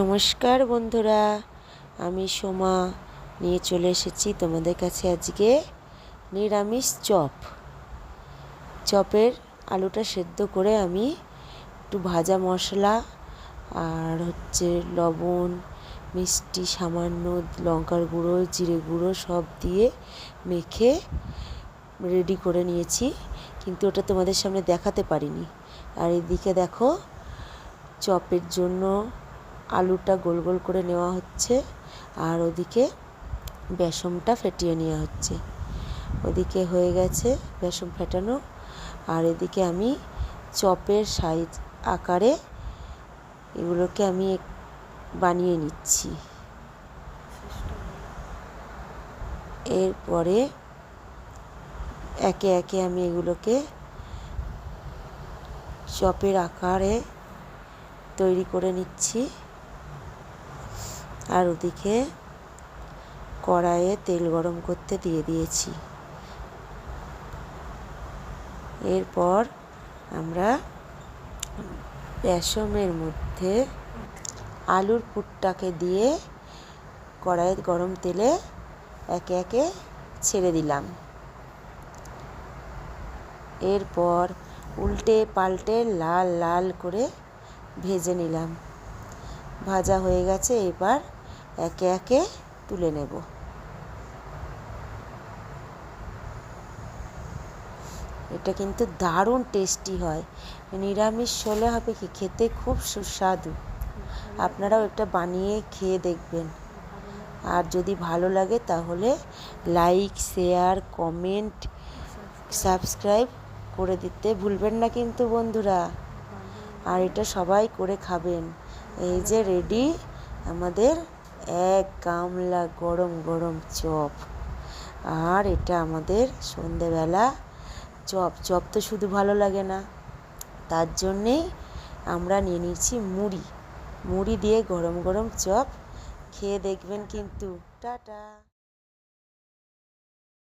নমস্কার বন্ধুরা, আমি সোমা নিয়ে চলে এসেছি তোমাদের কাছে আজকে নিরামিষ চপ। চপের আলুটা সেদ্ধ করে আমি একটু ভাজা মশলা আর হচ্ছে লবণ, মিষ্টি, সামান্য লঙ্কার গুঁড়ো, জিরে গুঁড়ো সব দিয়ে মেখে রেডি করে নিয়েছি। কিন্তু ওটা তোমাদের সামনে দেখাতে পারিনি। আর এদিকে দেখো, চপের জন্য আলুটা গোল গোল করে নেওয়া হচ্ছে আর ওদিকে বেসনটা ফেটিয়ে নেওয়া হচ্ছে। ওদিকে হয়ে গেছে বেসন ফেটানো। আর এদিকে আমি চপের সাইজ আকারে এগুলোকে আমি বানিয়ে নিচ্ছি। এরপরে একে একে আমি এগুলোকে চপের আকারে তৈরি করে নিচ্ছি। আর ওদিকে কড়াইয়ে তেল গরম করতে দিয়ে দিয়েছি। এরপর আমরা বেসমের মধ্যে আলুর পুরটাকে দিয়ে কড়াইয়ে গরম তেলে একে একে ছেড়ে দিলাম। এরপর উল্টে পাল্টে লাল লাল করে ভেজে নিলাম। ভাজা হয়ে গেছে, এবার একে একে তুলে নেব। এটা কিন্তু দারুণ টেস্টি হয়। নিরামিষ হলে হবে কি? খেতে খুব সুস্বাদু। আপনারাও এটা বানিয়ে খেয়ে দেখবেন। আর যদি ভালো লাগে তাহলে লাইক শেয়ার কমেন্ট সাবস্ক্রাইব করে দিতে ভুলবেন না কিন্তু বন্ধুরা। আর এটা সবাই করে খাবেন। এই যে রেডি আমাদের এক গামলা গরম গরম চপ। আর এটা আমাদের সন্ধেবেলা চপ। চপ তো শুধু ভালো লাগে না। তার জন্যেই আমরা নিয়ে নিচ্ছি মুড়ি। মুড়ি দিয়ে গরম গরম চপ। খেয়ে দেখবেন কিন্তু। টাটা।